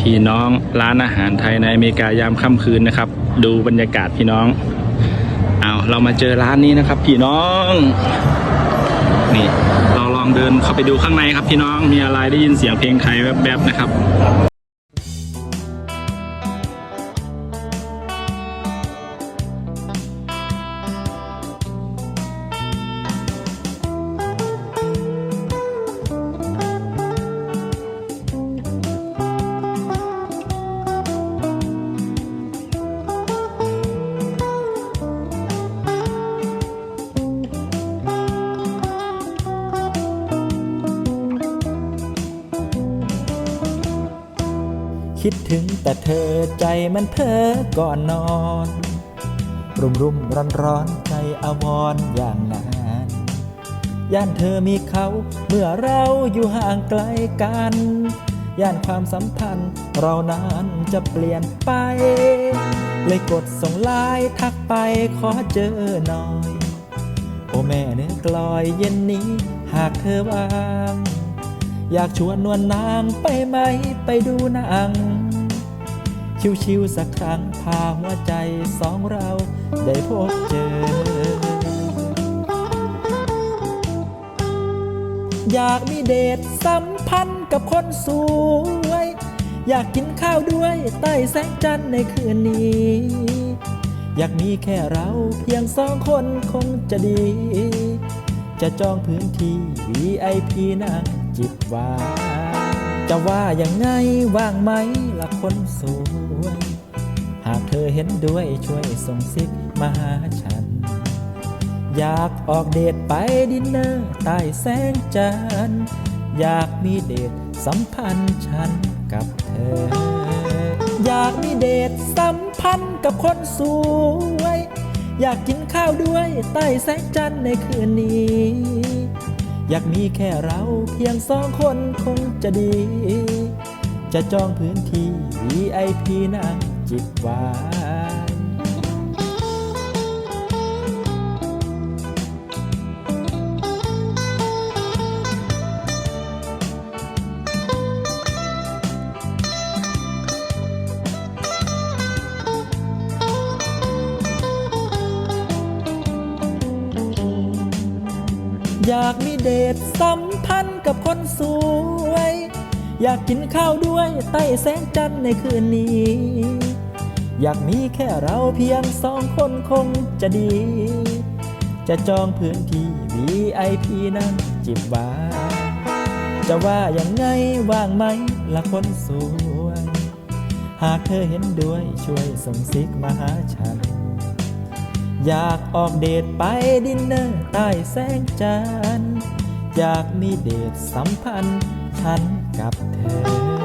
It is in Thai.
พี่น้องร้านอาหารไทยในอเมริกายามค่ำคืนนะครับ ดูบรรยากาศพี่น้องเอาเรามาเจอร้านนี้นะครับ พี่น้อง นี่เราลองเดินเข้าไปดูข้างในครับพี่น้องมีอะไรได้ยินเสียงเพลงไทยแวบๆนะครับ คิดถึงแต่เธอใจมันเพ้อก่อนนอน รุมรุมร้อนร้อนใจอวรณ์อย่างนั้นย่านเธอมีเขาเมื่อเราอยู่ห่างไกลกัน ย่านความสัมพันธ์เรานั้นจะเปลี่ยนไป เลยกดส่งไลน์ทักไปขอเจอหน่อย โอแม่เนื้อกลอยเย็นนี้หากเธอว่างอยากชวนนวลนางไปไหมไปดูนัง ชิวๆสักครั้งพาหัวใจสองเราได้พบเจอ อยากมีเดทสัมพันธ์กับคนสวย อยากกินข้าวด้วยใต้แสงจันทร์ในคืนนี้ อยากมีแค่เราเพียงสองคนคงจะดี จะจองพื้นที่ VIP นั่งจิบวาย จะว่ายังไงว่างไหมล่ะคนสวย หากเธอเห็นด้วยช่วยส่งซิกมาหาฉัน อยากออกเดทไปดินเนอร์ใต้แสงจันทร์อยากมีเดทสัมพันธ์ฉันกับเธอ อยากมีเดทสัมพันธ์กับคนสวย อยากกินข้าวด้วยใต้แสงจันทร์ในคืนนี้ อยากมีแค่เราเพียงสองคนคงจะดี จะจองพื้นที่ VIP นั่งจิบวาย อยากมีเดทสัมพันธ์กับคนสวย อยากกินข้าวด้วยใต้แสงจันทร์ในคืนนี้ อยากมีแค่เราเพียงสองคนคงจะดี จะจองพื้นที่ VIP นั่งจิบวาจะว่ายังไงว่างไหมละคนสวย หากเธอเห็นด้วยช่วยส่งซิกมาหาฉัน อยากออกเดทไปดินเนอร์ใต้แสงจันทร์อยากมีเดทสัมพันธ์ฉันกับเธอ